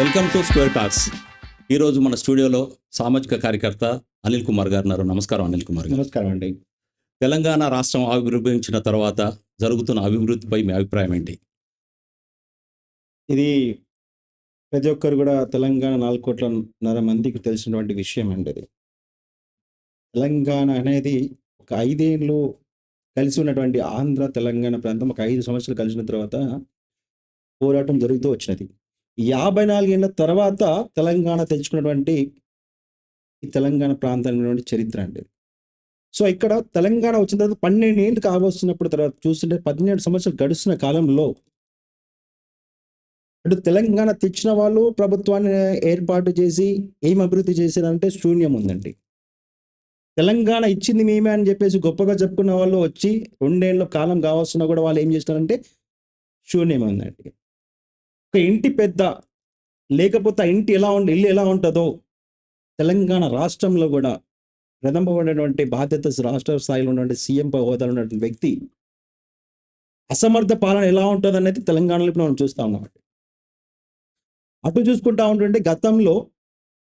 Welcome to square talks ఈరోజు మన స్టూడియోలో సామాజిక కార్యకర్త అనిల్ కుమార్ గారు ఉన్నారు. నమస్కారం అనిల్ కుమార్ గారు. నమస్కారం అండి. తెలంగాణ రాష్ట్రం ఆవిర్భవించిన తర్వాత జరుగుతున్న అభివృద్ధిపై మీ అభిప్రాయం ఏంటి? ఇది ప్రతి ఒక్కరు కూడా తెలంగాణ నాలుగు కోట్లన్నర మందికి తెలిసినటువంటి విషయం అండి ఇది. తెలంగాణ అనేది ఒక ఐదేళ్ళు కలిసి ఉన్నటువంటి ఆంధ్ర తెలంగాణ ప్రాంతం ఒక ఐదు సంవత్సరాలు కలిసిన తర్వాత పోరాటం జరుగుతూ వచ్చినది. యాభై నాలుగేళ్ళ తర్వాత తెలంగాణ తెచ్చుకున్నటువంటి ఈ తెలంగాణ ప్రాంతం చరిత్ర అండి. సో ఇక్కడ తెలంగాణ వచ్చిన తర్వాత పన్నెండు ఏళ్ళు కావస్తున్నప్పుడు తర్వాత చూస్తుంటే పన్నెండు సంవత్సరాలు గడుస్తున్న కాలంలో అటు తెలంగాణ తెచ్చిన వాళ్ళు ప్రభుత్వాన్ని ఏర్పాటు చేసి ఏం అభివృద్ధి చేశారంటే శూన్యం ఉందండి. తెలంగాణ ఇచ్చింది మేమే అని చెప్పేసి గొప్పగా చెప్పుకున్న వాళ్ళు వచ్చి రెండేళ్ళ కాలం కావాల్సిన కూడా వాళ్ళు ఏం చేస్తారంటే శూన్యం ఉందండి. ఒక ఇంటి పెద్ద లేకపోతే ఆ ఇంటి ఎలా ఉండి ఇల్లు ఎలా ఉంటుందో తెలంగాణ రాష్ట్రంలో కూడా ప్రథమమైనటువంటి బాధ్యత రాష్ట్ర స్థాయిలో ఉన్నటువంటి సీఎం హోదాలో ఉన్నటువంటి వ్యక్తి అసమర్థ పాలన ఎలా ఉంటుంది అనేది తెలంగాణలో ఇప్పుడు మనం చూస్తూ ఉన్నామండి అటు చూసుకుంటా ఉంటుంటే గతంలో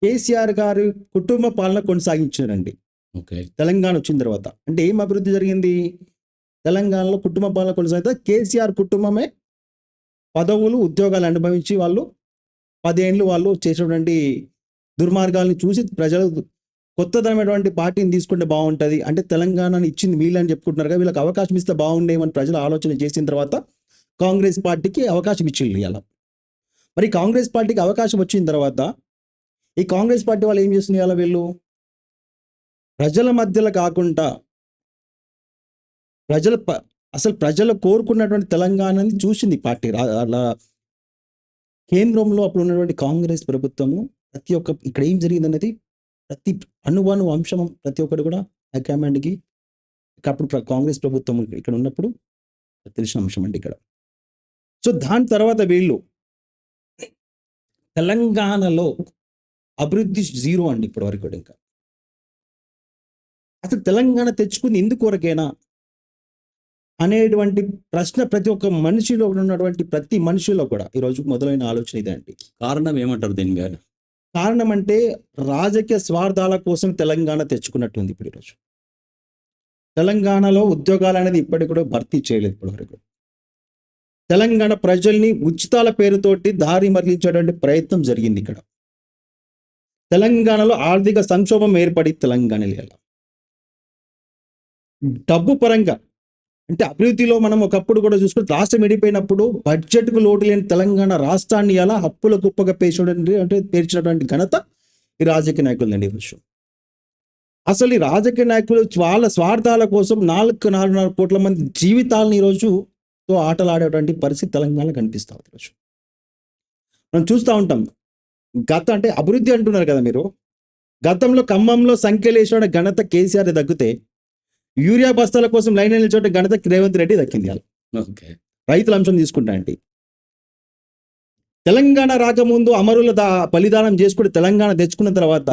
కేసీఆర్ గారి కుటుంబ పాలన కొనసాగించారండి. ఓకే. తెలంగాణ వచ్చిన తర్వాత. అంటే ఏం అభివృద్ధి జరిగింది? తెలంగాణలో కుటుంబ పాలన కొనసాగితే కేసీఆర్ కుటుంబమే పదవులు ఉద్యోగాలు అనుభవించి వాళ్ళు పదేళ్ళు వాళ్ళు చేసినటువంటి దుర్మార్గాల్ని చూసి ప్రజలు కొత్తదనమైనటువంటి పార్టీని తీసుకుంటే బాగుంటుంది. అంటే తెలంగాణని ఇచ్చింది వీళ్ళని చెప్పుకుంటున్నారు కదా వీళ్ళకి అవకాశం ఇస్తే బాగుండేమని ప్రజలు ఆలోచన చేసిన తర్వాత కాంగ్రెస్ పార్టీకి అవకాశం ఇచ్చింది ఇలా మరి కాంగ్రెస్ పార్టీకి అవకాశం వచ్చిన తర్వాత ఈ కాంగ్రెస్ పార్టీ వాళ్ళు ఏం చేస్తున్నారు ఇలా వీళ్ళు? ప్రజల మధ్యలో కాకుండా ప్రజల ప- అసలు ప్రజలు కోరుకున్నటువంటి తెలంగాణని చూసింది పార్టీ. అలా కేంద్రంలో అప్పుడు ఉన్నటువంటి కాంగ్రెస్ ప్రభుత్వము ప్రతి ఒక్క ఇక్కడ ఏం జరిగింది అనేది ప్రతి అణువణు అంశం ప్రతి ఒక్కటి కూడా హైకమాండ్కి అప్పుడు ప్ర- కాంగ్రెస్ ప్రభుత్వం ఇక్కడ ఉన్నప్పుడు తెలిసిన అంశం అండి ఇక్కడ. సో దాని తర్వాత వీళ్ళు తెలంగాణలో అభివృద్ధి జీరో అండి ఇప్పటివరకు కూడా ఇంకా. అసలు తెలంగాణ తెచ్చుకుంది ఎందుకు కొరకేనా అనేటువంటి ప్రశ్న ప్రతి ఒక్క మనిషిలో ఉన్నటువంటి ప్రతి మనిషిలో కూడా ఈరోజు మొదలైన ఆలోచన ఇదే అండి కారణం ఏమంటారు దీని మీద కారణం అంటే రాజకీయ స్వార్థాల కోసం తెలంగాణ తెచ్చుకున్నట్టుంది ఇప్పుడు ఈరోజు తెలంగాణలో ఉద్యోగాలు అనేది ఇప్పటికి కూడా భర్తీ చేయలేదు ఇప్పటి వరకు. తెలంగాణ ప్రజల్ని ఉచితాల పేరుతోటి దారి మరలించేటువంటి ప్రయత్నం జరిగింది ఇక్కడ. తెలంగాణలో ఆర్థిక సంక్షోభం ఏర్పడి తెలంగాణలో ఇలా డబ్బు పరంగా అంటే అభివృద్ధిలో మనం ఒకప్పుడు కూడా చూసుకుంటే రాష్ట్రం విడిపోయినప్పుడు బడ్జెట్కు లోటు లేని తెలంగాణ రాష్ట్రాన్ని ఎలా అప్పుల గొప్పగా పేర్చడానికి అంటే పేర్చినటువంటి ఘనత ఈ రాజకీయ నాయకులండి ఈరోజు అసలు ఈ రాజకీయ నాయకులు వాళ్ళ స్వార్థాల కోసం నాలుగు నాలుగున్నర కోట్ల మంది జీవితాలను ఈరోజు తో ఆటలాడేటువంటి పరిస్థితి తెలంగాణలో కనిపిస్తా ఉంది ఈరోజు మనం చూస్తూ ఉంటాం. గత అంటే అభివృద్ధి అంటున్నారు కదా మీరు. గతంలో ఖమ్మంలో సంఖ్యలు వేసిన ఘనత కేసీఆర్ తగ్గితే యూరియా బస్తాల కోసం లైన్ నిల్చోట ఘనత రేవంత్ రెడ్డి దక్కింది. ఓకే రైతుల అంశం తీసుకుంటా అండి తెలంగాణ రాకముందు అమరుల దా బలిదానం చేసుకుని తెలంగాణ తెచ్చుకున్న తర్వాత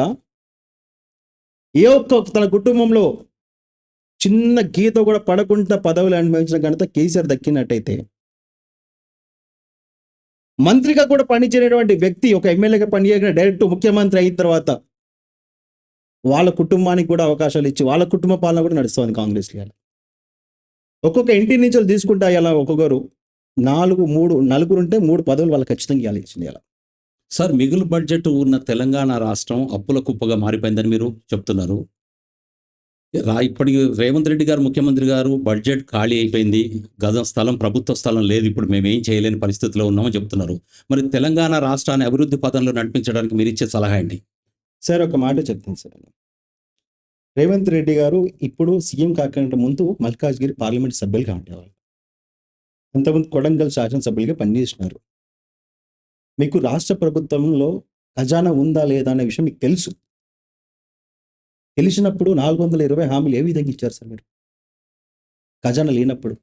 ఏ ఒక్క తన కుటుంబంలో చిన్న గీత కూడా పడకుండా పదవులు అనుభవించిన ఘనత కేసీఆర్ దక్కినట్టయితే మంత్రిగా కూడా పనిచేయనటువంటి వ్యక్తి ఒక ఎమ్మెల్యేగా పనిచేయకుండా డైరెక్ట్ ముఖ్యమంత్రి అయిన తర్వాత వాళ్ళ కుటుంబానికి కూడా అవకాశాలు ఇచ్చి వాళ్ళ కుటుంబ పాలన కూడా నడుస్తుంది కాంగ్రెస్. ఒక్కొక్క ఇంటి నుంచి వాళ్ళు తీసుకుంటా ఇలా ఒక్కొక్కరు నాలుగు మూడు నలుగురు ఉంటే మూడు పదవులు వాళ్ళకి ఖచ్చితంగా ఇవ్వాలి ఇచ్చింది ఇలా సార్ మిగులు బడ్జెట్ ఉన్న తెలంగాణ రాష్ట్రం అప్పుల కుప్పగా మారిపోయిందని మీరు చెప్తున్నారు. రా ఇప్పటికి రేవంత్ రెడ్డి గారు ముఖ్యమంత్రి గారు బడ్జెట్ ఖాళీ అయిపోయింది. గజం స్థలం ప్రభుత్వ స్థలం లేదు. ఇప్పుడు మేము ఏం చేయలేని పరిస్థితిలో ఉన్నామని చెప్తున్నారు. మరి తెలంగాణ రాష్ట్రాన్ని అభివృద్ధి పథంలో నడిపించడానికి మీరు ఇచ్చే సలహా ఏంటి? సార్ ఒక మాట చెప్తాను సార్. రేవంత్ రెడ్డి గారు ఇప్పుడు సీఎం కాకుండా ముందు మల్కాజ్గిరి పార్లమెంట్ సభ్యులుగా ఉండేవాళ్ళు. అంతకుముందు కొడంగల్ శాసనసభ్యులుగా పనిచేసినారు. మీకు రాష్ట్ర ప్రభుత్వంలో ఖజానా ఉందా లేదా అనే విషయం మీకు తెలుసు. తెలిసినప్పుడు నాలుగు వందల ఇరవై హామీలు ఏ విధంగా ఇచ్చారు సార్ మీరు? ఖజానా లేనప్పుడు.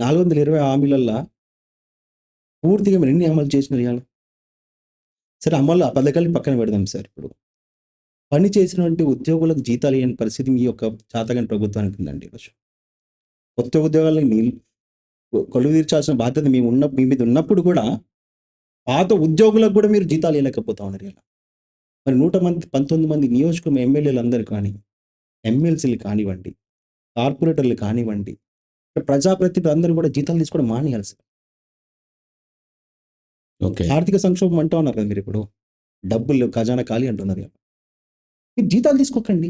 నాలుగు వందల ఇరవై హామీలల్లో పూర్తిగా మీరు ఎన్ని అమలు చేసినారు ఇవాళ సరే అమలు ఆ పథకాలు పక్కన పెడదాం సార్ ఇప్పుడు. పని చేసినటువంటి ఉద్యోగులకు జీతాలు ఇవ్వని పరిస్థితి మీ యొక్క చాతగాని ప్రభుత్వానికి ఉందండి ఈరోజు కొత్త ఉద్యోగాలను నీళ్ళు కొలువు తీర్చాల్సిన బాధ్యత మేము ఉన్న మీ మీద ఉన్నప్పుడు కూడా పాత ఉద్యోగులకు కూడా మీరు జీతాలు ఇవ్వలేకపోతా ఉన్నారు ఇలా. మరి నూట మంది పంతొమ్మిది మంది నియోజకవర్గం ఎమ్మెల్యేలు అందరూ కానీ ఎమ్మెల్సీలు కానివ్వండి కార్పొరేటర్లు కానివ్వండి ప్రజాప్రతినిధులు అందరూ కూడా జీతాలు తీసుకోవడం మానేయాలి సార్ ఓకే. ఆర్థిక సంక్షోభం అంటూ ఉన్నారు కదా మీరు ఇప్పుడు. డబ్బులు ఖజానా ఖాళీ అంటున్నారు. మీరు జీతాలు తీసుకోకండి.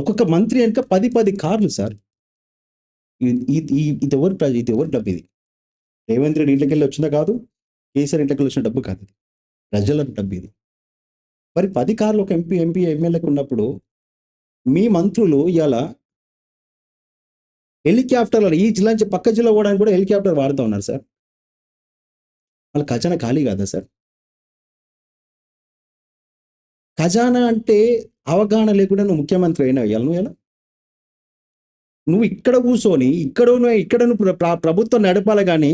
ఒక్కొక్క మంత్రి వెనుక పది పది కార్లు సార్. ఇది ఇది ఎవరు ఇది ఎవరు డబ్బు ఇది? రేవంత్ రెడ్డి ఇంట్లోకి వెళ్ళి వచ్చిందా కాదు? కేసీఆర్ ఇంట్లోకి వచ్చిన డబ్బు కాదు ఇది. ప్రజల డబ్బు ఇది. మరి పది కార్లు ఒక ఎంపీ ఎంపీ ఎమ్మెల్యేకి ఉన్నప్పుడు మీ మంత్రులు ఇలా హెలికాప్టర్లు ఈ జిల్లా నుంచి పక్క జిల్లా పోవడానికి కూడా హెలికాప్టర్ వాడుతూ ఉన్నారు సార్. వాళ్ళ ఖజానా ఖాళీ కాదా సార్? ఖజానా అంటే అవగాహన లేకుండా నువ్వు ముఖ్యమంత్రి అయినా ఇవాళ నువ్వు ఎలా? నువ్వు ఇక్కడ కూర్చొని ఇక్కడ నువ్వు- ఇక్కడ నువ్వు ప్ర- ప్రభుత్వం నడపాలి కానీ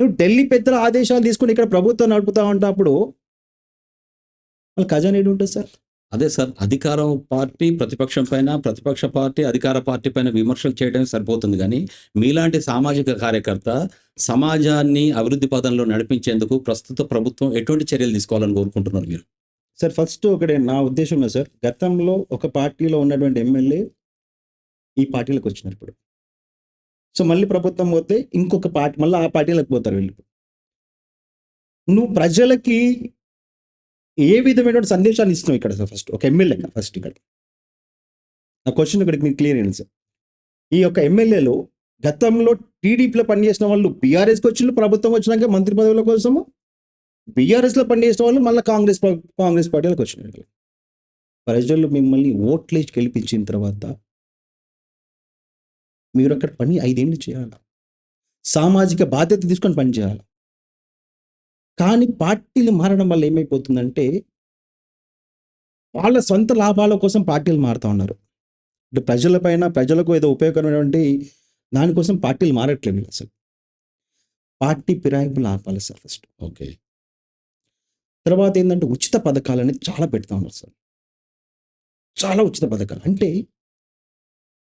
నువ్వు ఢిల్లీ పెద్దల ఆదేశాలు తీసుకుని ఇక్కడ ప్రభుత్వం నడుపుతా ఉంటప్పుడు వాళ్ళు ఖజానా ఏడు ఉంటుంది సార్? అదే సార్ అధికారం పార్టీ ప్రతిపక్షం పైన ప్రతిపక్ష పార్టీ అధికార పార్టీ పైన విమర్శలు చేయడం సరిపోతుంది కానీ మీలాంటి సామాజిక కార్యకర్త సమాజాన్ని అభివృద్ధి పదంలో నడిపించేందుకు ప్రస్తుత ప్రభుత్వం ఎటువంటి చర్యలు తీసుకోవాలని కోరుకుంటున్నారు మీరు? సార్ ఫస్ట్ ఒకటే నా ఉద్దేశంలో సార్. గతంలో ఒక పార్టీలో ఉన్నటువంటి ఎమ్మెల్యే ఈ పార్టీలకు వచ్చినారు ఇప్పుడు. సో మళ్ళీ ప్రభుత్వం పోతే ఇంకొక పార్టీ మళ్ళీ ఆ పార్టీలకు పోతారు వీళ్ళు. నువ్వు ప్రజలకి ఏ విధమైనటువంటి సందేశాన్ని ఇస్తున్నావు ఇక్కడ సార్ ఫస్ట్? ఒక ఎమ్మెల్యే ఫస్ట్ ఇక్కడ. నా క్వశ్చన్ ఇక్కడికి మీకు క్లియర్ అయింది సార్. ఈ యొక్క ఎమ్మెల్యేలు గతంలో టీడీపీలో పనిచేసిన వాళ్ళు బీఆర్ఎస్కి వచ్చిండ్రు ప్రభుత్వం వచ్చినాక మంత్రి పదవుల కోసము? బీఆర్ఎస్లో పనిచేసిన వాళ్ళు మళ్ళీ కాంగ్రెస్ కాంగ్రెస్ పార్టీలకు వచ్చినారు ప్రజలు మిమ్మల్ని ఓట్లేసి గెలిపించిన తర్వాత మీరు అక్కడ పని ఐదేళ్ళు చేయాలి. సామాజిక బాధ్యత తీసుకొని పని చేయాలి. కానీ పార్టీలు మారడం వల్ల ఏమైపోతుందంటే వాళ్ళ సొంత లాభాల కోసం పార్టీలు మారుతూ ఉన్నారు. అంటే ప్రజలపైన ప్రజలకు ఏదో ఉపయోగకరమైనటువంటి దానికోసం పార్టీలు మారట్లేదు అసలు. పార్టీ ఫిరాయింపులు ఆపాలి సార్ ఫస్ట్ ఓకే. తర్వాత ఏంటంటే ఉచిత పథకాలు అనేది చాలా పెడతా ఉన్నారు సార్. చాలా ఉచిత పథకాలు. అంటే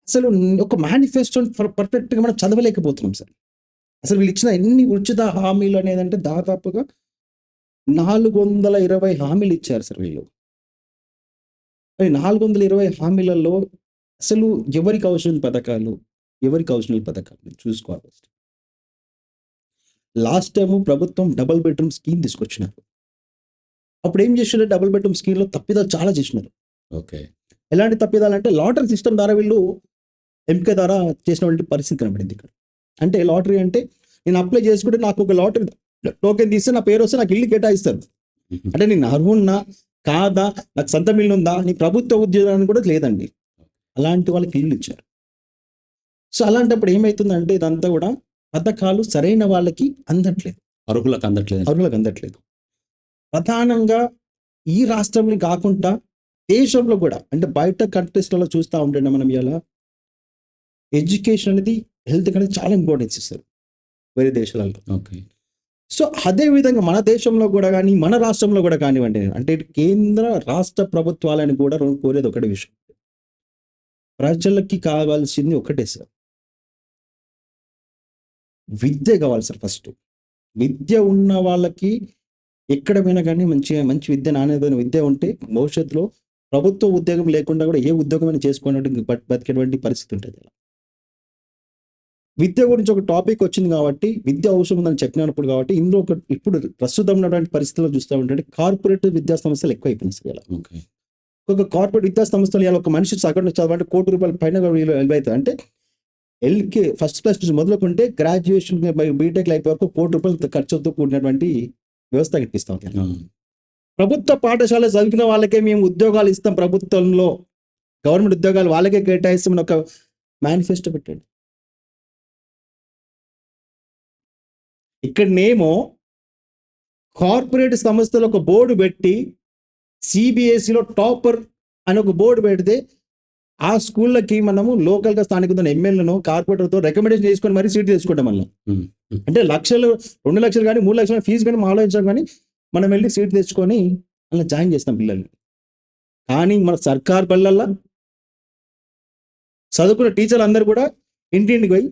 అసలు ఒక మేనిఫెస్టో పర్ఫెక్ట్గా మనం చదవలేకపోతున్నాం సార్. అసలు వీళ్ళు ఇచ్చిన ఎన్ని ఉచిత హామీలు అనేది అంటే దాదాపుగా నాలుగు వందల ఇరవై హామీలు ఇచ్చారు సార్ వీళ్ళు. మరి నాలుగు వందల ఇరవై హామీలలో అసలు ఎవరికి అవసరం పథకాలు? ఎవరికి అవసరం పథకాలు? చూసుకోవాలి లాస్ట్ టైము ప్రభుత్వం డబుల్ బెడ్రూమ్ స్కీమ్ తీసుకొచ్చినారు. అప్పుడు ఏం చేసినారు డబుల్ బెడ్రూమ్ స్కీమ్లో తప్పిదాలు చాలా చేసినారు. ఓకే. ఎలాంటి తప్పిదాలు అంటే లాటరీ సిస్టమ్ ద్వారా వీళ్ళు ఎంపిక ద్వారా చేసినటువంటి పరిస్థితి కనబడింది ఇక్కడ. అంటే లాటరీ అంటే నేను అప్లై చేసుకుంటే నాకు ఒక లాటరీ టోకెన్ తీస్తే నా పేరు వస్తే నాకు ఇల్లు కేటాయిస్తారు. అంటే నేను అర్హున్నా కాదా? నాకు సొంత ఇల్లు ఉందా? నీ ప్రభుత్వ ఉద్యోగాన్ని కూడా లేదండి. అలాంటి వాళ్ళకి ఇల్లు ఇచ్చారు. సో అలాంటప్పుడు ఏమవుతుందంటే ఇదంతా కూడా పథకాలు సరైన వాళ్ళకి అందట్లేదు. అర్హులకు అందట్లేదు. అర్హులకు అందట్లేదు. ప్రధానంగా ఈ రాష్ట్రంలో కాకుండా దేశంలో కూడా అంటే బయట కంట్రీస్లలో చూస్తూ ఉంటే మనం ఇలా ఎడ్యుకేషన్ అనేది హెల్త్ అనేది చాలా ఇంపార్టెన్స్ ఇస్తారు వేరే దేశాలలో. ఓకే. సో అదే విధంగా మన దేశంలో కూడా కానీ మన రాష్ట్రంలో కూడా కానివ్వండి అంటే కేంద్ర రాష్ట్ర ప్రభుత్వాలని కూడా రెండు కోరేది ఒకటే విషయం. ప్రజలకి కావాల్సింది ఒకటే సార్. విద్య కావాలి సార్ ఫస్ట్. విద్య ఉన్న వాళ్ళకి ఎక్కడ పోయినా కానీ మంచి మంచి విద్య నాణ్యమైన విద్య ఉంటే భవిష్యత్తులో ప్రభుత్వ ఉద్యోగం లేకుండా కూడా ఏ ఉద్యోగమైనా చేసుకున్నట్టు బట్- బతికేటువంటి పరిస్థితి ఉంటుంది. విద్య గురించి ఒక టాపిక్ వచ్చింది కాబట్టి విద్య అవసరం ఉందని చెప్పినప్పుడు కాబట్టి ఇందులో ఒక ఇప్పుడు ప్రస్తుతం ఉన్నటువంటి పరిస్థితుల్లో చూస్తూ ఉంటే కార్పొరేట్ విద్యా సంస్థలు ఎక్కువ అయిపోయింది సార్ ఒక కార్పొరేట్ విద్యా సంస్థలు ఇలా ఒక మనిషి సగటు చదవాలంటే కోటి రూపాయల పైన అవుతుంది అంటే ఎల్కే ఫస్ట్ క్లాస్ నుంచి మొదలుకుంటే గ్రాడ్యుయేషన్ బీటెక్ అయిపోయే వరకు కోటి రూపాయలు ఖర్చుతో కూడినటువంటి వ్యవస్థ కల్పిస్తాం ఆ, ప్రభుత్వ పాఠశాల చదివిన వాళ్ళకే మేము ఉద్యోగాలు ఇస్తాం ప్రభుత్వంలో. గవర్నమెంట్ ఉద్యోగాలు వాళ్ళకే కేటాయిస్తామని ఒక మేనిఫెస్టో పెట్టాడు. ఇక్కడనేమో కార్పొరేట్ సంస్థలు ఒక బోర్డు పెట్టి సిబిఎస్ఈలో టాపర్ అని ఒక బోర్డు పెడితే ఆ స్కూళ్ళకి మనము లోకల్గా స్థానిక ఎమ్మెల్యేను కార్పొరేటర్తో రికమెండేషన్ చేసుకొని మరీ సీట్ మళ్ళీ. ఉమ్, ఉమ్, అంటే లక్షలు రెండు లక్షలు కానీ మూడు లక్షలు ఫీజు కానీ మనం ఆలోచించాం కానీ మనం వెళ్ళి సీట్ తెచ్చుకొని అలా జాయిన్ చేస్తాం పిల్లల్ని. కానీ మన సర్కార్ బళ్ళల్లో చదువుకున్న టీచర్లు అందరూ కూడా ఇంటింటికి పోయి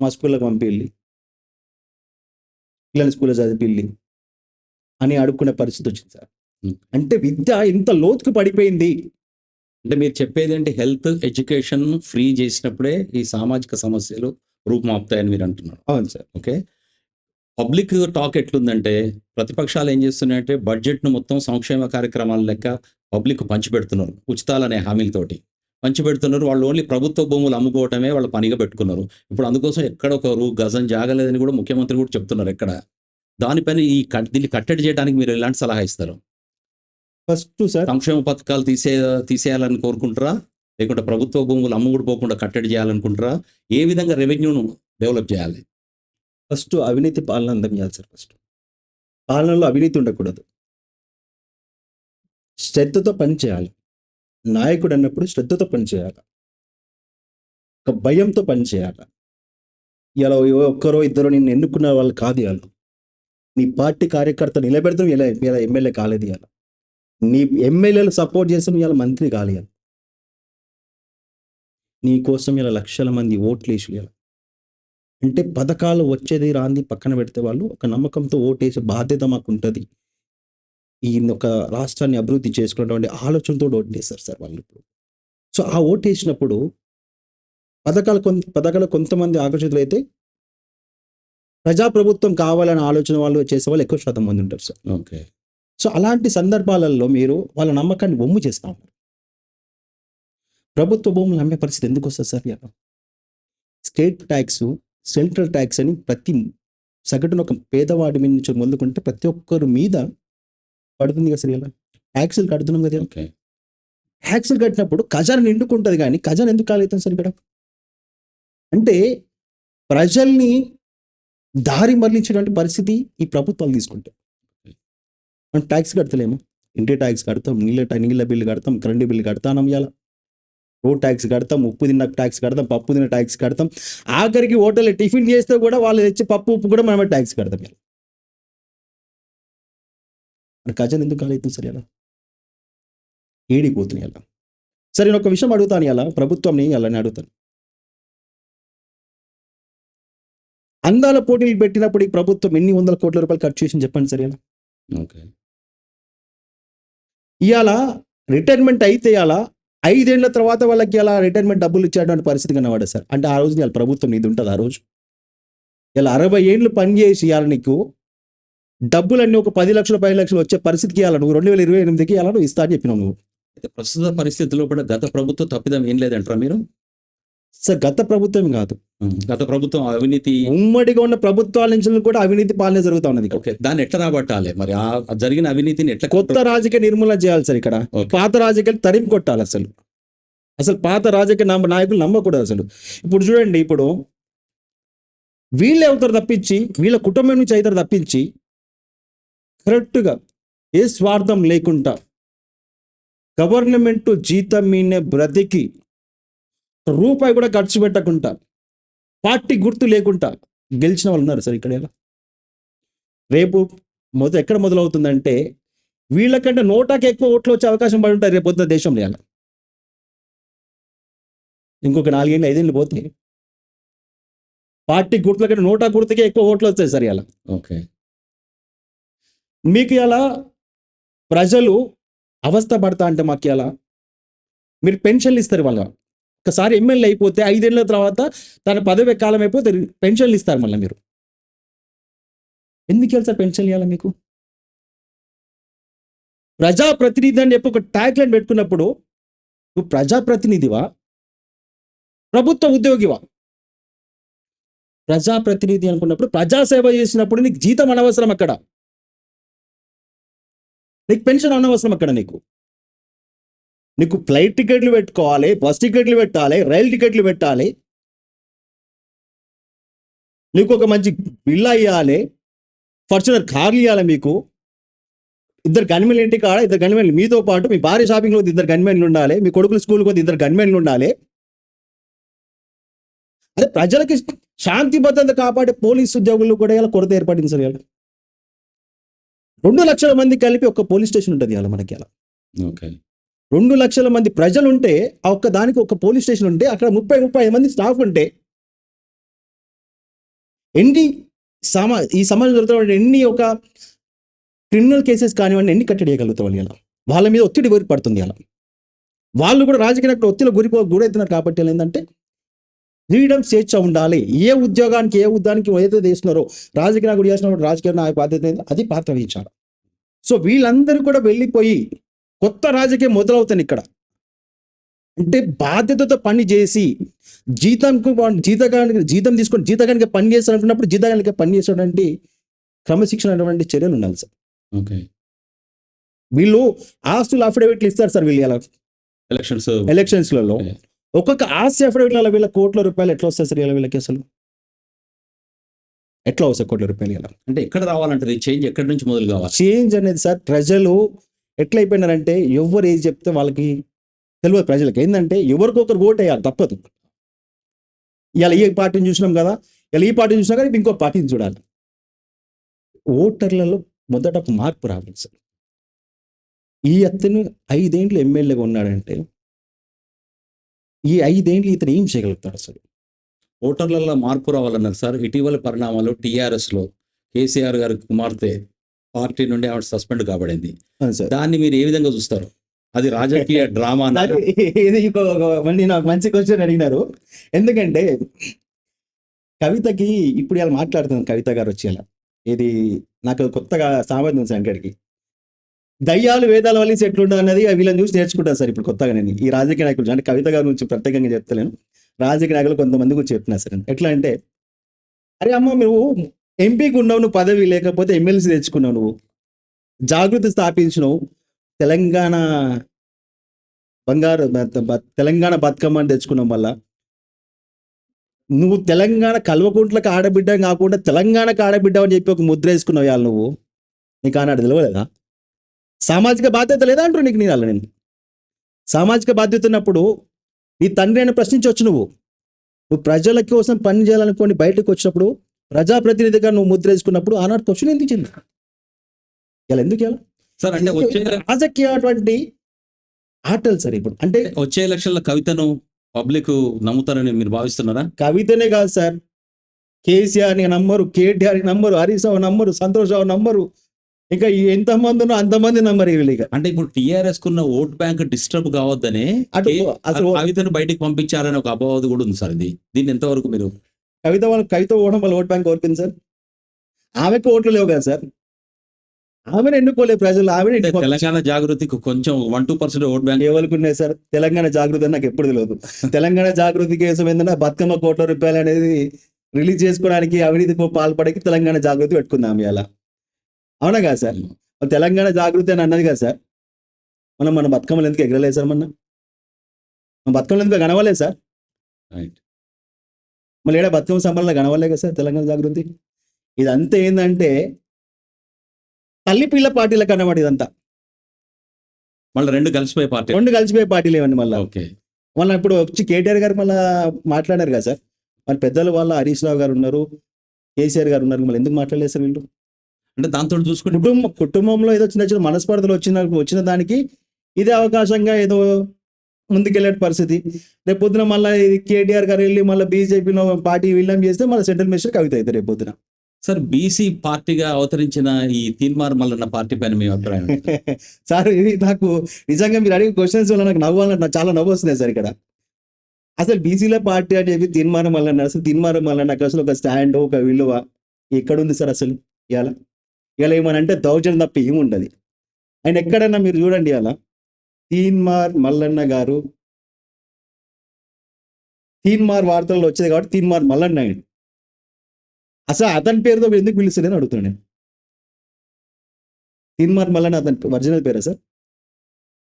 మా స్కూల్లోకి పంపిల్లి పిల్లల్ని స్కూల్లో చదివిల్లి అని అడుక్కునే పరిస్థితి వచ్చింది సార్. అంటే విద్య ఇంత లోతుకు పడిపోయింది. అంటే మీరు చెప్పేది ఏంటి? హెల్త్ ఎడ్యుకేషన్ ఫ్రీ చేసినప్పుడే ఈ సామాజిక సమస్యలు రూపుమాపుతాయని మీరు అంటున్నారు. అవును సార్. ఓకే. పబ్లిక్ టాక్ ఎట్లుందంటే ప్రతిపక్షాలు ఏం చేస్తున్నాయంటే బడ్జెట్ను మొత్తం సంక్షేమ కార్యక్రమాల లెక్క పబ్లిక్ పంచిపెడుతున్నారు ఉచితాలనే హామీలతోటి. పంచిపెడుతున్నారు వాళ్ళు ఓన్లీ ప్రభుత్వ భూములు అమ్ముకోవటమే వాళ్ళ పనిగా పెట్టుకున్నారు. ఇప్పుడు అందుకోసం ఎక్కడ ఒక రూ గజం జాగలేదని కూడా ముఖ్యమంత్రి కూడా చెప్తున్నారు ఎక్కడ. దానిపైన ఈ కట్ దీన్ని కట్టడి చేయడానికి మీరు ఎలాంటి సలహా ఇస్తారు? ఫస్ట్ సార్ సంక్షేమ పథకాలు తీసే తీసేయాలని కోరుకుంటారా? లేకుంటే ప్రభుత్వ భూములు అమ్ముడు పోకుండా కట్టడి చేయాలనుకుంటారా? ఏ విధంగా రెవెన్యూను డెవలప్ చేయాలి? ఫస్ట్ అవినీతి పాలన అందం చేయాలి సార్ ఫస్ట్. పాలనలో అవినీతి ఉండకూడదు. శ్రద్ధతో పని చేయాలి. నాయకుడు అన్నప్పుడు శ్రద్ధతో పని చేయాలి. ఒక భయంతో పని చేయాలి. ఇలా ఒక్కరో ఇద్దరు నిన్ను ఎన్నుకున్న వాళ్ళు కాదు ఇవాళ. నీ పార్టీ కార్యకర్త నిలబెడతాం ఇలా ఇలా ఎమ్మెల్యే కాలేదు ఇవాళ. నీ ఎమ్మెల్యేలు సపోర్ట్ చేస్తాం ఇవాళ మంత్రి కాలేదు నీ కోసం ఇలా లక్షల మంది ఓట్లు వేసి ఇలా అంటే పథకాలు వచ్చేది రాంది పక్కన పెడితే వాళ్ళు ఒక నమ్మకంతో ఓటేసే బాధ్యత మాకు ఉంటుంది ఈ ఒక రాష్ట్రాన్ని అభివృద్ధి చేసుకున్నటువంటి ఆలోచనతో ఓటేస్తారు సార్ వాళ్ళు ఇప్పుడు. సో ఆ ఓటేసినప్పుడు పథకాలు కొంత పథకాలు కొంతమంది ఆకర్షితులు అయితే ప్రజాప్రభుత్వం కావాలనే ఆలోచన వాళ్ళు చేసే వాళ్ళు ఎక్కువ శాతం మంది ఉంటారు సార్. ఓకే. సో అలాంటి సందర్భాలలో మీరు వాళ్ళ నమ్మకాన్ని బొమ్ము చేస్తా ఉన్నారు. ప్రభుత్వ భూములు అమ్మే పరిస్థితి ఎందుకు వస్తుంది సార్ ఇలా స్టేట్ ట్యాక్స్ సెంట్రల్ ట్యాక్స్ అని ప్రతి సగటున ఒక పేదవాడి మీద నుంచి మొదలుకుంటే ప్రతి ఒక్కరి మీద పడుతుంది కదా సార్ ఇలా. ట్యాక్సులు కడుతున్నాం కదా ఓకే. ట్యాక్సులు కట్టినప్పుడు ఖజానా నిండుకుంటుంది కానీ ఖజానా ఎందుకు కాలేదు సార్ ఇక్కడ? అంటే ప్రజల్ని దారి మరలించేటువంటి పరిస్థితి ఈ ప్రభుత్వాలు తీసుకుంటాయి. మనం ట్యాక్స్ కడతలేము. ఇంటి ట్యాక్స్ కడతాం నీళ్ళ నీళ్ళ బిల్లు కడతాం కరెంటు బిల్లు కడతాం ఇవాళ రోడ్ ట్యాక్స్ కడతాం ఉప్పు తిన్న ట్యాక్స్ కడతాం పప్పు తిన్న ట్యాక్స్ కడతాం. ఆఖరికి హోటల్ టిఫిన్ చేస్తే కూడా వాళ్ళు తెచ్చి పప్పు ఉప్పు కూడా మనమే ట్యాక్స్ కడతాం ఇలా మన ఖజానా ఎందుకు కాలేదు సరే అలా ఏడిపోతున్నాయి అలా సరే నేను ఒక విషయం అడుగుతాను అలా ప్రభుత్వంని అలానే అడుగుతాను. అందాల పోటీలు పెట్టినప్పుడు ఈ ప్రభుత్వం ఎన్ని వందల కోట్ల రూపాయలు ఖర్చు చేసింది చెప్పండి సరే ఓకే. ఇవాళ రిటైర్మెంట్ అయితే ఇలా ఐదేళ్ళ తర్వాత వాళ్ళకి ఇలా రిటైర్మెంట్ డబ్బులు ఇచ్చేటువంటి పరిస్థితి కనబడే సార్. అంటే ఆ రోజు ఇవాళ ప్రభుత్వం ఇది ఉంటుంది ఆ రోజు. ఇలా అరవై ఏళ్ళు పనిచేసి ఇవాళ నీకు డబ్బులన్నీ ఒక పది లక్షలు పది లక్షలు వచ్చే పరిస్థితికి ఇవ్వాలి నువ్వు రెండు వేల ఇరవై ఎనిమిదికి ఇలా నువ్వు ఇస్తా అని చెప్పినావు నువ్వు. అయితే ప్రస్తుత పరిస్థితుల్లో కూడా గత ప్రభుత్వ తప్పిదం ఏం లేదంటారా మీరు? సార్ గత ప్రభుత్వం కాదు. గత ప్రభుత్వం అవినీతి ఉమ్మడిగా ఉన్న ప్రభుత్వాల నుంచి కూడా అవినీతి పాలన జరుగుతా ఉన్నది. ఓకే. దాన్ని ఎట్లా రాబట్టాలి? మరి ఆ జరిగిన అవినీతిని ఎట్లా కొత్త రాజకీయ నిర్మూలన చేయాలి సార్ ఇక్కడ. పాత రాజకీయాలు తరిమి కొట్టాలి అసలు. అసలు పాత రాజకీయ నమ్మ నాయకులు నమ్మకూడదు అసలు. ఇప్పుడు చూడండి ఇప్పుడు వీళ్ళే అవుతారు తప్పించి వీళ్ళ కుటుంబం నుంచి అవుతారు తప్పించి కరెక్ట్గా ఏ స్వార్థం లేకుండా గవర్నమెంట్ జీతం మీనే బ్రతికి రూపాయి కూడా ఖర్చు పెట్టకుండా పార్టీ గుర్తు లేకుండా గెలిచిన వాళ్ళు ఉన్నారు సార్ ఇక్కడ ఎలా? రేపు మొద ఎక్కడ మొదలవుతుందంటే వీళ్ళకంటే నోటాకి ఎక్కువ ఓట్లు వచ్చే అవకాశం పడి ఉంటాయి రేపు పొద్దున దేశంలో ఇలా ఇంకొక నాలుగేళ్ళు ఐదేళ్ళు పోతే పార్టీ గుర్తుల కంటే నోటా గుర్తుకే ఎక్కువ ఓట్లు వస్తాయి సార్ ఇలా. ఓకే. మీకు ఇలా ప్రజలు అవస్థ పడతా అంటే మాకు ఇలా మీరు పెన్షన్లు ఇస్తారు వాళ్ళ. ఒకసారి ఎమ్మెల్యే అయిపోతే ఐదేళ్ళ తర్వాత తన పదవి కాలం అయిపోతే పెన్షన్లు ఇస్తారు మళ్ళీ మీరు. ఎందుకు ఇవ్వాలి సార్ పెన్షన్ ఇవ్వాలి మీకు? ప్రజాప్రతినిధి అని చెప్పి ఒక ట్యాగ్ లైన్ పెట్టుకున్నప్పుడు నువ్వు ప్రజాప్రతినిధివా? ప్రభుత్వ ఉద్యోగివా? ప్రజాప్రతినిధి అనుకున్నప్పుడు ప్రజాసేవ చేసినప్పుడు నీకు జీతం అనవసరం అక్కడ. నీకు పెన్షన్ అనవసరం అక్కడ నీకు. నీకు ఫ్లైట్ టికెట్లు పెట్టుకోవాలి బస్ టికెట్లు పెట్టాలి రైలు టికెట్లు పెట్టాలి. నీకు ఒక మంచి బిల్లు ఇవ్వాలి ఫార్చునర్ కార్లు ఇవ్వాలి మీకు. ఇద్దరు గన్మెన్లు ఇంటి కాడ ఇద్దరు గన్మెన్లు మీతో పాటు మీ భార్య షాపింగ్లో ఇద్దరు గన్మెన్లు ఉండాలి మీ కొడుకులు స్కూల్కి పోతే ఇద్దరు గన్మెన్లు ఉండాలి. అదే ప్రజలకి శాంతి భద్రత కాపాడే పోలీస్ ఉద్యోగులు కూడా ఇలా కొరత ఏర్పడింది సార్ ఇలా రెండు లక్షల మంది కలిపి ఒక పోలీస్ స్టేషన్ ఉంటుంది ఇలా మనకి ఇలా ఓకే. రెండు లక్షల మంది ప్రజలు ఉంటే ఆ ఒక్క దానికి ఒక పోలీస్ స్టేషన్ ఉంటే అక్కడ ముప్పై ముప్పై ఐదు మంది స్టాఫ్ ఉంటే ఎన్ని సమా ఈ సమాజం జరుగుతున్న ఎన్ని ఒక క్రిమినల్ కేసెస్ కానివ్వండి ఎన్ని కట్టడి చేయగలుగుతాం వాళ్ళు ఇలా వాళ్ళ మీద ఒత్తిడి గురి పడుతుంది అలా. వాళ్ళు కూడా రాజకీయ నాయకులు ఒత్తిడి గురిపో గురవుతున్నారు కాబట్టి ఏంటంటే ఫ్రీడమ్ స్వేచ్ఛ ఉండాలి. ఏ ఉద్యోగానికి ఏ ఉద్యోగానికి ఏదైతే చేస్తున్నారో రాజకీయ నాయకుడు చేసినప్పుడు రాజకీయ నాయకు బాధ్యత అది పాత్ర వహించాలి. సో వీళ్ళందరూ కూడా వెళ్ళిపోయి కొత్త రాజకీయం మొదలవుతుంది ఇక్కడ. అంటే బాధ్యతతో పని చేసి జీతంకు జీతగానికి జీతం తీసుకొని జీతగానికి పని చేస్తారనుకున్నప్పుడు జీతగానికి పని చేసేటువంటి క్రమశిక్షణ అనేటువంటి చర్యలు ఉండాలి సార్. ఓకే. వీళ్ళు ఆస్తులు అఫిడవిట్లు ఇస్తారు సార్ వీళ్ళు ఇలా. ఎలక్షన్స్ ఎలక్షన్స్లలో. ఒక్కొక్క ఆస్తి అఫిడవిట్ల వీళ్ళ కోట్ల రూపాయలు ఎట్లా వస్తాయి సార్ ఇలా వీళ్ళకి అసలు? ఎట్లా వస్తాయి కోట్ల రూపాయలు ఇలా? అంటే ఎక్కడ రావాలంటది చేంజ్ ఎక్కడి నుంచి మొదలు కావాలి? చేంజ్ అనేది సార్ ప్రజలు ఎట్లా అయిపోయినారంటే ఎవరు ఏది చెప్తే వాళ్ళకి తెలియదు ప్రజలకు. ఏంటంటే ఎవరికొకరు ఓట్ వేయాలి తప్పదు. ఇలా ఈ పార్టీని చూసినాం కదా ఇలా ఈ పార్టీని చూసినా కానీ ఇంకో పార్టీని చూడాలి. ఓటర్లలో మొదట మార్పు రావాలి సార్. ఈ అతను ఐదేండ్లు ఎమ్మెల్యేగా ఉన్నాడంటే ఈ ఐదేండ్లు ఇతను ఏం చేయగలుగుతాడు అసలు ఓటర్లలో మార్పు రావాలన్నారు సార్. ఇటీవల పరిణామాలు టీఆర్ఎస్లో. కేసీఆర్ గారి కుమార్తె పార్టీ నుండి ఆవిడ సస్పెండ్ కాబడింది. దాన్ని మీరు ఏ విధంగా చూస్తారు? అది రాజకీయ డ్రామా మళ్ళీ నాకు మంచి క్వశ్చన్ అడిగినారు. ఎందుకంటే కవితకి ఇప్పుడు ఇలా మాట్లాడుతుంది కవిత గారు వచ్చి ఇలా. ఇది నాకు కొత్తగా ఉంది సంకడికి దయ్యాలు వేదాల వల్ల ఎట్లుండదు అన్నది వీళ్ళని చూసి నేర్చుకుంటాను సార్ ఇప్పుడు కొత్తగా నేను. ఈ రాజకీయ నాయకులు అంటే కవిత గారి గురించి ప్రత్యేకంగా చెప్తలేను. రాజకీయ నాయకులు కొంతమంది గురించి చెప్తున్నా సార్ ఎట్లా అంటే అరే అమ్మ నువ్వు ఎంపీకి ఉన్నావు నువ్వు పదవి లేకపోతే ఎమ్మెల్సీ తెచ్చుకున్నావు నువ్వు. జాగృతి స్థాపించినావు. తెలంగాణ బంగారు తెలంగాణ బతుకమ్మ తెలంగాణ బతుకమ్మని తెచ్చుకున్నాం వల్ల నువ్వు తెలంగాణ కల్వకుంట్లకు ఆడబిడ్డ కాకుండా తెలంగాణకు ఆడబిడ్డ అని చెప్పి ఒక ముద్ర వేసుకున్నావు ఇవాళ నువ్వు. నీకు ఆనాడు తెలియలేదా సామాజిక బాధ్యత లేదా అంటారు నీకు నేను అలా నేను? సామాజిక బాధ్యత ఉన్నప్పుడు నీ తండ్రి అని ప్రశ్నించవచ్చు నువ్వు. నువ్వు ప్రజల కోసం పని చేయాలనుకోని బయటకు వచ్చినప్పుడు ప్రజాప్రతినిధిగా నువ్వు ముద్ర వేసుకున్నప్పుడు ఆనాడు క్వశ్చన్ ఎందుకు ఇచ్చింది? ఇలా ఎందుకు ఇలా? సార్ అంటే వచ్చే రాజకీయ ఆటలు సార్ ఇప్పుడు. అంటే వచ్చే ఎలక్షన్ల కవితను పబ్లిక్ నమ్ముతారని మీరు భావిస్తున్నారా? కవితనే కాదు సార్. కేసీఆర్ని నమ్మరు కేటీఆర్ నమ్మరు హరీష్ రావు నమ్మరు సంతోష్ రావు నమ్మరు. ఇంకా ఎంతమంది ఉన్నా అంతమంది వీళ్ళు ఇక. అంటే ఇప్పుడు టిఆర్ఎస్ కున్న ఓట్ బ్యాంక్ డిస్టర్బ్ కావద్దనే అసలు కవితను బయటికి పంపించాలని ఒక అపవాదు కూడా ఉంది సార్ ఇది. దీన్ని ఎంతవరకు మీరు కవిత వాళ్ళు కవిత ఓడడం వల్ల ఓట్ బ్యాంక్ ఓడిపోయింది సార్. ఆమెకు ఓట్లు లేవు కదా సార్. ఆమెను ఎన్నుకోలేదు ప్రజలు ఆమెను అంటే తెలంగాణ జాగృతికి కొంచెం one two percent vote bank ఎవరుకున్నాయి sir? Telangana Jagruti అని నాకు ఎప్పుడు తెలియదు. తెలంగాణ జాగృతి కేసు ఏంటంటే బతుకమ్మ కోట్ల రూపాయలు అనేది రిలీజ్ చేసుకోవడానికి అవినీతికి పాల్పడకి తెలంగాణ జాగృతి పెట్టుకుందాం ఇలా అవునా కదా సార్? తెలంగాణ జాగృతి అని అన్నది కదా సార్. మనం మన బతుకమ్మలు ఎందుకు ఎగరలేదు సార్ మొన్న? మన బతుకమ్మలు ఎందుకు కనవలేదు సార్? రైట్ మళ్ళీ ఏడా బతుకమ్మ సంబరాలు కనవలే కదా సార్ తెలంగాణ జాగృతి. ఇదంతా ఏంటంటే తల్లి పిల్ల పార్టీలకు అన్నమాట ఇదంతా. మళ్ళీ రెండు కలిసిపోయే పార్టీ. రెండు కలిసిపోయే పార్టీలు ఇవన్నీ మళ్ళీ. ఓకే. మళ్ళీ ఇప్పుడు వచ్చి కేటీఆర్ గారు మళ్ళీ మాట్లాడారు కదా సార్. మరి పెద్దలు వాళ్ళ హరీష్ రావు గారు ఉన్నారు కేసీఆర్ గారు ఉన్నారు మళ్ళీ ఎందుకు మాట్లాడలేదు సార్ వీళ్ళు? అంటే దాంతో చూసుకుంటే కుటుంబం కుటుంబంలో ఏదో చిన్న చిన్న మనస్పర్ధలు వచ్చిన వచ్చిన దానికి ఇదే అవకాశంగా ఏదో ముందుకెళ్ళే పరిస్థితి. రేపు పొద్దున మళ్ళీ కేటీఆర్ గారు వెళ్ళి మళ్ళీ బీజేపీలో పార్టీ విలీనం చేస్తే మళ్ళీ సెంట్రల్ మినిస్టర్ కవిత అవుతారు రేపు పొద్దున. సార్ బీసీ పార్టీగా అవతరించిన ఈ తీన్మార్ మల్లన్న పార్టీ పైన మీ అభిప్రాయం? సార్ ఇది నాకు నిజంగా మీరు అడిగే క్వశ్చన్స్ వల్ల నాకు నవ్వాలని నాకు చాలా నవ్వు వస్తున్నాయి సార్ ఇక్కడ. అసలు బీసీల పార్టీ అని చెప్పి తీర్మానం వల్ల అసలు తీర్మానం వల్ల నాకు అసలు ఒక స్టాండ్ ఒక విలువ ఎక్కడుంది సార్ అసలు ఇవాళ ఇవాళ ఏమనంటే దౌర్జన్యం తప్ప ఏముండదు. ఆయన ఎక్కడైనా మీరు చూడండి ఇవాళ తీన్మార్ మల్లన్న గారు. తీన్మార్ వార్తల్లో వచ్చేది కాబట్టి తీన్మార్ మల్లన్న ఆయన అసలు అతని పేరుతో ఎందుకు పిలుస్తాడని అడుగుతున్నాను నేను. తీన్మార్ మల్లన్న అతని ఒరిజినల్ పేరా సార్?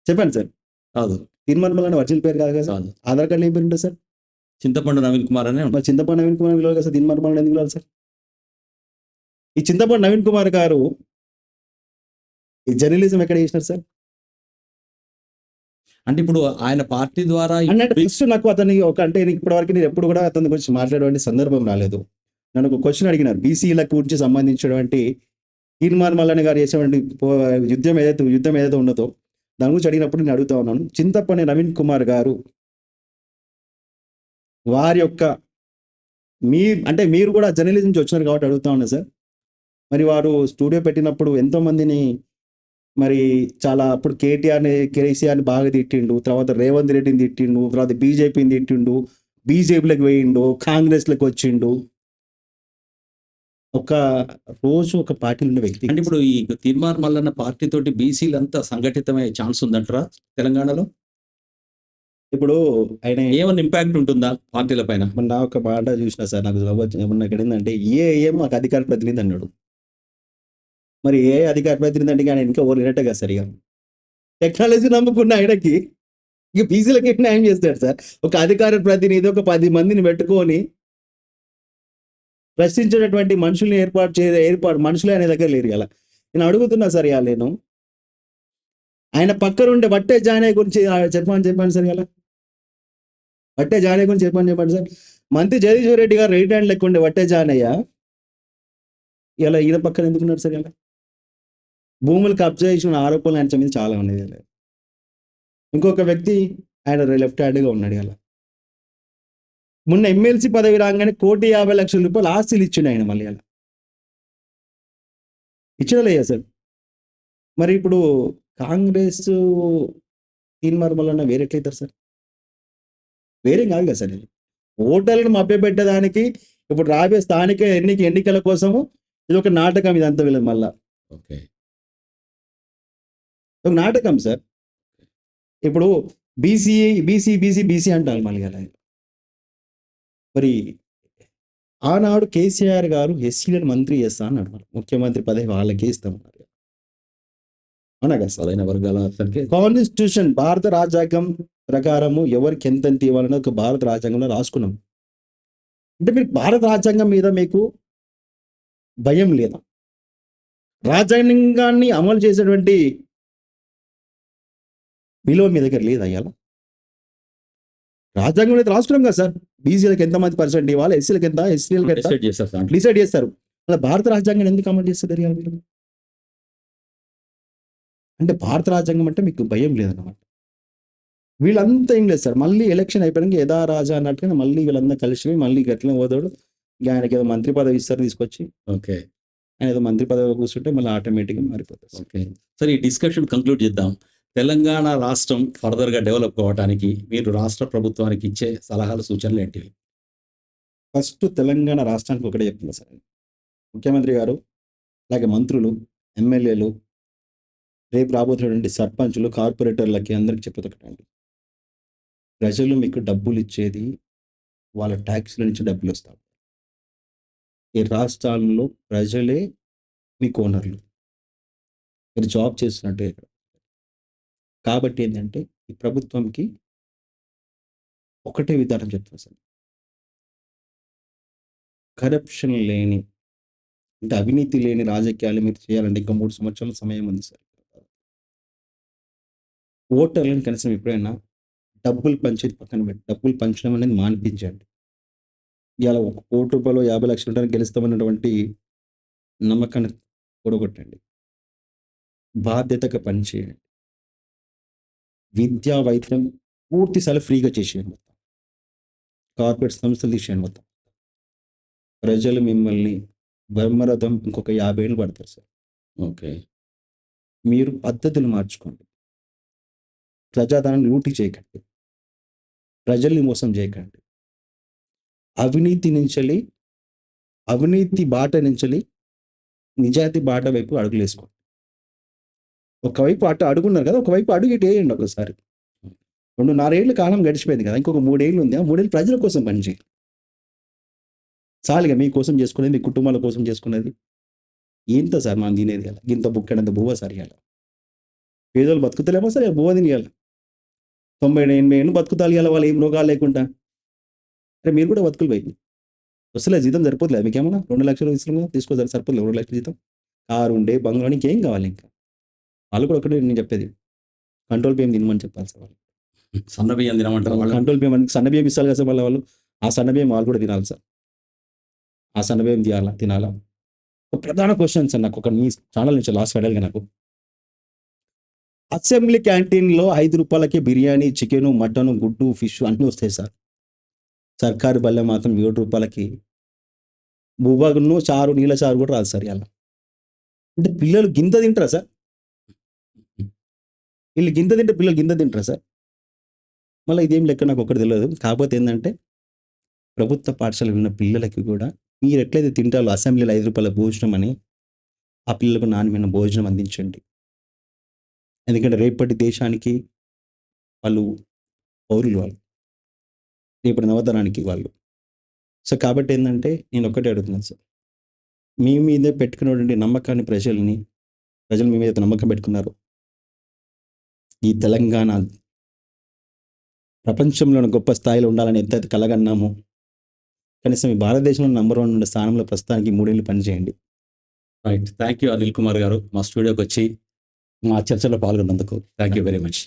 చెప్పండి సార్. కాదు. తీన్మార్ మల్లన్న ఒరిజినల్ పేరు కాదు కదా సార్? ఆధార్ కార్డు ఏం పేరు ఉంటుంది సార్? చింతపండు నవీన్ కుమార్ అనే. మరి చింతపండు నవీన్ కుమార్ విలువ కదా సార్? తీన్మార్ మల్లన్న ఎందుకు విలువాలి సార్? ఈ చింతపండు నవీన్ కుమార్ గారు ఈ జర్నలిజం ఎక్కడ చేసినారు సార్? అంటే ఇప్పుడు ఆయన పార్టీ ద్వారా నాకు అతని ఒక అంటే నేను ఇప్పటివరకు నేను ఎప్పుడు కూడా అతని గురించి మాట్లాడేటువంటి సందర్భం రాలేదు. నన్ను ఒక క్వశ్చన్ అడిగినారు. బీసీల గురించి సంబంధించినటువంటి తీర్మాన్ మల్లన్న గారు చేసేటువంటి యుద్ధం ఏదైతే యుద్ధం ఏదైతే ఉన్నదో దాని గురించి అడిగినప్పుడు నేను అడుగుతా ఉన్నాను. చింతపండి నవీన్ కుమార్ గారు వారి యొక్క మీ అంటే మీరు కూడా జర్నలిజం నుంచి వచ్చినారు కాబట్టి అడుగుతా ఉన్నా సార్. మరి వారు స్టూడియో పెట్టినప్పుడు ఎంతో మందిని మరి చాలా అప్పుడు కేటీఆర్ని కేసీఆర్ని బాగా తిట్టిండు. తర్వాత రేవంత్ రెడ్డిని తిట్టిండు. తర్వాత బీజేపీని తిట్టిండు. బీజేపీలోకి పోయిండు. కాంగ్రెస్లోకి వచ్చిండు. ఒక రోజు ఒక పార్టీలో ఉన్న వ్యక్తి అంటే ఇప్పుడు ఈ తీర్మార్ మల్లన్న పార్టీ తోటి బీసీలు అంతా సంఘటితమయ్యే ఛాన్స్ ఉందంటారా తెలంగాణలో? ఇప్పుడు ఆయన ఏమైనా ఇంపాక్ట్ ఉంటుందా పార్టీల పైన? మొన్న ఒక మాట చూసిన సార్ నాకు నవ్వు- మొన్న ఇక్కడ ఏంటంటే ఏ ఏ మాకు అధికార ప్రతినిధి అన్నాడు. మరి ఏ అధికారి ప్రతినిధి కానీ ఆయన ఇంకా ఓరు వినట్టే కదా సరిగా టెక్నాలజీ నమ్ముకున్న ఆయనకి ఇక బీసీలకి న్యాయం చేస్తాడు సార్. ఒక అధికార ప్రతినిధి ఒక పది మందిని పెట్టుకొని ప్రశ్నించేటటువంటి మనుషుల్ని ఏర్పాటు చే ఏర్పాటు మనుషులే అనే దగ్గర లేరు ఇలా నేను అడుగుతున్నా సార్ ఇవాళ నేను. ఆయన పక్కనుండే బట్టే జానయ్య గురించి చెప్పమని చెప్పండి సార్ ఇలా బట్టే జానయ్య గురించి చెప్పమని చెప్పండి సార్. మంత్రి జగదీశ్వర్ రెడ్డి గారు రైట్ హ్యాండ్ లెక్కుండే బట్టే జానయ్య ఇలా ఈయన పక్కన ఎందుకున్నారు సార్ ఇలా భూములు కబ్జా చేసిన ఆరోపణలు ఆయన మీద చాలా ఉన్నాయి ఇంకొక వ్యక్తి ఆయన లెఫ్ట్ హ్యాండ్గా ఉన్నాడు అలా. మొన్న ఎమ్మెల్సీ పదవి రాగానే కోటి యాభై లక్షల రూపాయలు ఆస్తులు ఇచ్చిండు ఆయన మళ్ళీ అలా. ఇచ్చినలేయా సార్. మరి ఇప్పుడు కాంగ్రెస్ తీన్మార్ వలన వేరెట్లయితారు సార్? వేరేం కాదు కదా సార్ ఇది. ఓటర్లను మభ్యపెట్టడానికి ఇప్పుడు రాబోయే స్థానిక ఎన్నిక ఎన్నికల కోసము ఇది ఒక నాటకం ఇదంతా వీళ్ళది మళ్ళా. ఓకే. ఒక నాటకం సార్. ఇప్పుడు బీసీ బీసీ బీసీ బీసీ అంటారు మళ్ళీ మరి ఆనాడు కేసీఆర్ గారు ఎస్సీలను మంత్రి చేస్తా అన్నాడు ముఖ్యమంత్రి పదవి వాళ్ళకే ఇస్తామన్నారు అనగా కదా సరైన వర్గాల కాన్స్టిట్యూషన్ భారత రాజ్యాంగం ప్రకారము ఎవరికి ఎంత ఇవ్వాలని ఒక భారత రాజ్యాంగంలో రాసుకున్నాం. అంటే మీరు భారత రాజ్యాంగం మీద మీకు భయం లేదా? రాజ్యాంగాన్ని అమలు చేసేటువంటి విలువ మీ దగ్గర లేదు అయ్యాల రాజ్యాంగంలో అయితే రాసుకున్నాం కదా సార్. బీసీలకు ఎంతమంది పర్సెంట్ ఇవ్వాలి? ఎస్సీలకు ఎంత? ఎస్సీలకు ఎంత? డిసైడ్ చేస్తారు అలా భారత రాజ్యాంగాన్ని ఎందుకు అమలు చేస్తారు? అంటే భారత రాజ్యాంగం అంటే మీకు భయం లేదన్నమాట. వీళ్ళంతా ఏం లేదు సార్. మళ్ళీ ఎలక్షన్ అయిపోయాక యథా రాజా అన్నట్టుగా మళ్ళీ వీళ్ళంతా కలిసి మళ్ళీ గట్లనే పోతాడు ఆయనకి ఏదో మంత్రి పదవి ఇస్తారు తీసుకొచ్చి. ఓకే. ఆయన ఏదో మంత్రి పదవి కూర్చుంటే మళ్ళీ ఆటోమేటిక్గా మారిపోతుంది సార్. ఓకే. సరే ఈ డిస్కషన్ కంక్లూడ్ చేద్దాం. తెలంగాణ రాష్ట్రం ఫర్దర్గా డెవలప్ కావడానికి మీరు రాష్ట్ర ప్రభుత్వానికి ఇచ్చే సలహాలు సూచనలు ఏంటివి? ఫస్ట్ తెలంగాణ రాష్ట్రానికి ఒకటే చెప్తున్నా సార్. ముఖ్యమంత్రి గారు అలాగే మంత్రులు ఎమ్మెల్యేలు రేపు రాబోతున్నటువంటి సర్పంచులు కార్పొరేటర్లకి అందరికి చెప్పేది ప్రజలు మీకు డబ్బులు ఇచ్చేది వాళ్ళ ట్యాక్స్ల నుంచి డబ్బులు వస్తాయి. ఈ రాష్ట్రాలలో ప్రజలే మీకు ఓనర్లు. మీరు జాబ్ చేస్తున్నట్టే ఇక్కడ. కాబట్టి ఏంటంటే ఈ ప్రభుత్వంకి ఒకటే విధానం చెప్తున్నా సార్. కరప్షన్ లేని అంటే అవినీతి లేని రాజకీయాలు మీరు చేయాలంటే ఇంకా మూడు సంవత్సరాల సమయం ఉంది సార్. ఓటర్లను కనీసం ఎప్పుడైనా డబ్బులు పంచేది పక్కన పెట్టి డబ్బులు పంచడం అనేది మానిపించండి. ఇలా ఒక కోటి రూపాయలు యాభై లక్షల రూపాయలు గెలుస్తామన్నటువంటి నమ్మకాన్ని కూడగొట్టండి. బాధ్యతగా పనిచేయండి. విద్యా వైద్యం పూర్తి స్థలం ఫ్రీగా చేసేయండి మొత్తం. కార్పొరేట్ సంస్థలు తీసేయండి మొత్తం. ప్రజలు మిమ్మల్ని బ్రహ్మరథం ఇంకొక యాభై ఏళ్ళు పడతారు సార్. ఓకే. మీరు పద్ధతులు మార్చుకోండి. ప్రజాధనాన్ని లూటీ చేయకండి. ప్రజల్ని మోసం చేయకండి. అవినీతి నుంచెలి అవినీతి బాట నుంచెలి నిజాయితీ బాట వైపు అడుగులేసుకోండి ఒకవైపు అటు అడుగున్నారు కదా ఒకవైపు అడుగు ఇటు వేయండి ఒకసారి. రెండు నాలుగేళ్ళు కాలం గడిచిపోయింది కదా ఇంకొక మూడేళ్ళు ఉంది ఆ మూడేళ్ళు ప్రజల కోసం పనిచేయండి చాలుగా మీకోసం చేసుకునేది మీ కుటుంబాల కోసం చేసుకునేది. ఇంత సార్ మనం తినేది కదా ఇంత బుక్కడంత బువ్వ సార్ ఇవ్వాలి పేదోళ్ళు బతుకుతలేమో సరే బువ్వ తినేయాలి తొంభై ఎనభై ఏళ్ళు బతుకుతాలు ఇవ్వాలి వాళ్ళు ఏం రోగాలు లేకుండా. అరే మీరు కూడా బతుకులు పోయింది వస్తలే జీతం సరిపోతులేదు? మీకేమన్నా రెండు లక్షలు ఇస్తున్నాం తీసుకోవాలి సరిపోతుంది రెండు లక్షల జీతం? కారు ఉండే బంగ్లా ఇంకేం కావాలి ఇంకా? వాళ్ళు కూడా ఒకటే నేను చెప్పేది. కంట్రోల్ బియ్యం తినమని చెప్పాలి సార్ వాళ్ళు. సన్న బియ్యం తినమంటారు వాళ్ళు కంట్రోల్ బియ్యం సన్న బియ్యం ఇస్తారు కదా సార్ వాళ్ళు. ఆ సన్న బియ్యం వాళ్ళు కూడా తినాలి సార్. ఆ సన్న బియ్యం తీయాలా తినాలా? ఒక ప్రధాన క్వశ్చన్ సార్ నాకు ఒక మీ ఛానల్ నుంచి లాస్ట్ ఫైనల్గా నాకు. అసెంబ్లీ క్యాంటీన్లో ఐదు రూపాయలకి బిర్యానీ చికెన్ మటన్ గుడ్డు ఫిష్ అన్నీ వస్తాయి సార్. సర్కారు బల్లె మాత్రం ఏడు రూపాయలకి. భూభాగంలో చారు నీళ్ళ చారు కూడా రాదు సార్ ఇలా అంటే పిల్లలు గింత తింటారా సార్? వీళ్ళు గింత తింటే పిల్లలు గింత తింటారా సార్? మళ్ళీ ఇదేం లెక్క నాకు ఒకటి తెలియదు కాకపోతే ఏంటంటే ప్రభుత్వ పాఠశాలలో ఉన్న పిల్లలకి కూడా మీరు ఎట్లయితే తింటారో అసెంబ్లీలో ఐదు రూపాయల భోజనం అని ఆ పిల్లలకు నాణ్యమైన భోజనం అందించండి. ఎందుకంటే రేపటి దేశానికి వాళ్ళు పౌరులు వాళ్ళు. రేపటి నవతరానికి వాళ్ళు. సో కాబట్టి ఏంటంటే నేను ఒక్కటే అడుగుతున్నాను సార్. మీ మీదే పెట్టుకున్నటువంటి నమ్మకాన్ని ప్రజల్ని ప్రజలు మీ మీద నమ్మకం పెట్టుకున్నారు. ఈ తెలంగాణ ప్రపంచంలోని గొప్ప స్థాయిలో ఉండాలని ఎంత కలగన్నాము కనీసం ఈ భారతదేశంలో నంబర్ వన్ ఉండే స్థానంలో ప్రస్తుతానికి మూడేళ్ళు పనిచేయండి. Right thank you Anil Kumar గారు. మా స్టూడియోకి వచ్చి మా చర్చలో పాల్గొన్నందుకు థ్యాంక్ యూ వెరీ మచ్